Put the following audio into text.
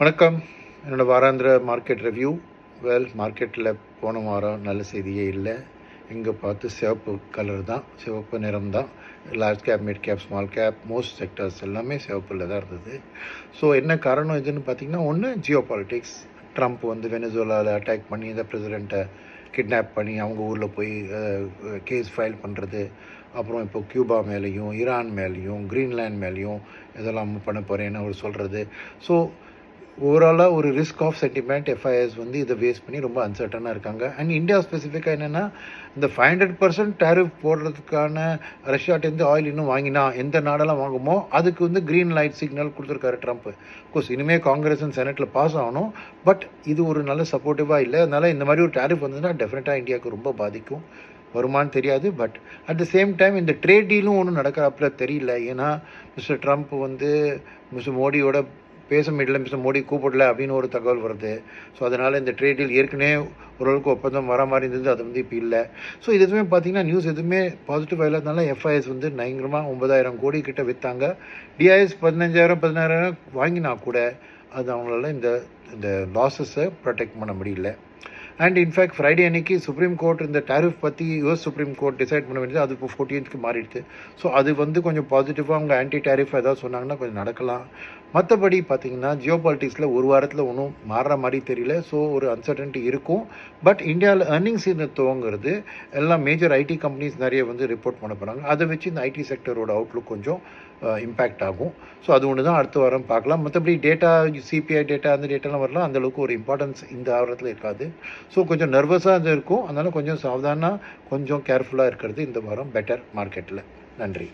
வணக்கம். என்னோடய வாராந்திர மார்க்கெட் ரிவ்யூ வெல் மார்க்கெட்டில் போன வாரம் நல்ல செய்தியே இல்லை. இங்கே பார்த்து சிவப்பு கலர் தான் சிவப்பு நிறம் தான். Large cap mid cap small cap most sectors எல்லாமே சிவப்பில் தான் இருந்தது. ஸோ என்ன காரணம் இதுன்னு பார்த்தீங்கன்னா ஒன்று ஜியோ பாலிட்டிக்ஸ் ட்ரம்ப் வந்து வெனிசுலாவில் அட்டாக் பண்ணி இந்த பிரசிடெண்ட்டை கிட்னாப் பண்ணி அவங்க ஊரில் போய் கேஸ் ஃபைல் பண்ணுறது அப்புறம் இப்போ கியூபா மேலேயும் ஈரான் மேலேயும் க்ரீன்லேண்ட் மேலேயும் இதெல்லாம் பண்ண போகிறேன்னு அவர் சொல்கிறது ஸோ ஓவராலாக ஒரு ரிஸ்க் ஆஃப் சென்டிமெண்ட் எஃப்ஐஎஸ் வந்து இதை வேஸ்ட் பண்ணி ரொம்ப அன்சர்டனாக இருக்காங்க. அண்ட் இந்தியா ஸ்பெசிஃபிக்காக என்னென்னா இந்த ஃபைவ் ஹண்ட்ரட் பர்சன்ட் டேரிஃப் போடுறதுக்கான ரஷ்யாட்டேருந்து ஆயில் இன்னும் வாங்கினா எந்த நாடெல்லாம் வாங்குமோ அதுக்கு வந்து க்ரீன் லைட் சிக்னல் கொடுத்துருக்காரு ட்ரம்ப் கோர்ஸ் இனிமேல் காங்கிரஸ் அண்ட் செனட்டில் பாஸ் ஆகணும். பட் இது ஒரு நல்ல சப்போர்ட்டிவாக இல்லை. அதனால் இந்த மாதிரி ஒரு டேரிஃப் வந்ததுன்னா டெஃபினட்டாக இந்தியாவுக்கு ரொம்ப பாதிக்கும். வருமானு தெரியாது. But at the same time இந்த ட்ரேட் டீலும் ஒன்றும் நடக்கிறாப்புல தெரியல. ஏன்னா மிஸ்டர் ட்ரம்ப் வந்து மிஸ்டர் மோடியோட பேச முடியல மிஸ்டர் மோடி கூப்பிடல அப்படின்னு ஒரு தகவல் வருது. ஸோ அதனால் இந்த ட்ரேட் டீல் ஏற்கனவே ஓரளவுக்கு ஒப்பந்தம் வர மாதிரி இருந்தது அது வந்து இப்போ இல்லை. ஸோ இது எதுவுமே பார்த்தீங்கன்னா நியூஸ் எதுவுமே பாசிட்டிவ் இல்லாதனால எஃப்ஐஎஸ் வந்து பயங்கரமாக ஒன்பதாயிரம் கோடி கிட்ட விற்றாங்க டிஐஎஸ் பதினஞ்சாயிரம் பதினாயிரம் வாங்கினா கூட அது அவங்களால இந்த இந்த லாஸஸை ப்ரொடெக்ட் பண்ண முடியல. அண்ட் இன்ஃபேக்ட் ஃப்ரைடே அன்னைக்கு சுப்ரீம் கோர்ட் இந்த டேரிஃப் பற்றி யூஎஸ் சுப்ரீம் கோர்ட் டிசைட் பண்ண வேண்டியது அது இப்போ ஃபோர்டீன்த்துக்கு மாறிடுது. ஸோ அது வந்து கொஞ்சம் பாசிட்டிவாக அவங்க ஆன்டி டேரிஃப் ஏதாவது சொன்னாங்கன்னா கொஞ்சம் நடக்கலாம். மற்றபடி பார்த்தீங்கன்னா ஜியோ பாலிட்டிக்ஸில் ஒரு வாரத்தில் ஒன்றும் மாறுற மாதிரி தெரியல. ஸோ ஒரு அன்சர்டன்ட்டி இருக்கும். பட் இந்தியாவில் ஏர்னிங் சீசன் துவங்கிறது எல்லாம் மேஜர் ஐடி கம்பெனிஸ் நிறைய வந்து ரிப்போர்ட் பண்ண போகிறாங்க அதை வச்சு இந்த ஐடி செக்டரோட அவுட்லுக் கொஞ்சம் இம்பேக்ட் ஆகும். ஸோ அது ஒன்று தான் அடுத்த வாரம் பார்க்கலாம். மற்றபடி டேட்டா சிபிஐ டேட்டா அந்த டேட்டாலாம் வரலாம். அந்தளவுக்கு ஒரு இம்பார்ட்டன்ஸ் இந்த வாரத்தில் இருக்காது. ஸோ கொஞ்சம் நர்வஸாக இது இருக்கும். அதனால் கொஞ்சம் சாவதானாக கொஞ்சம் கேர்ஃபுல்லாக இருக்கிறது இந்த வாரம் பெட்டர் மார்க்கெட்டில் நன்றி.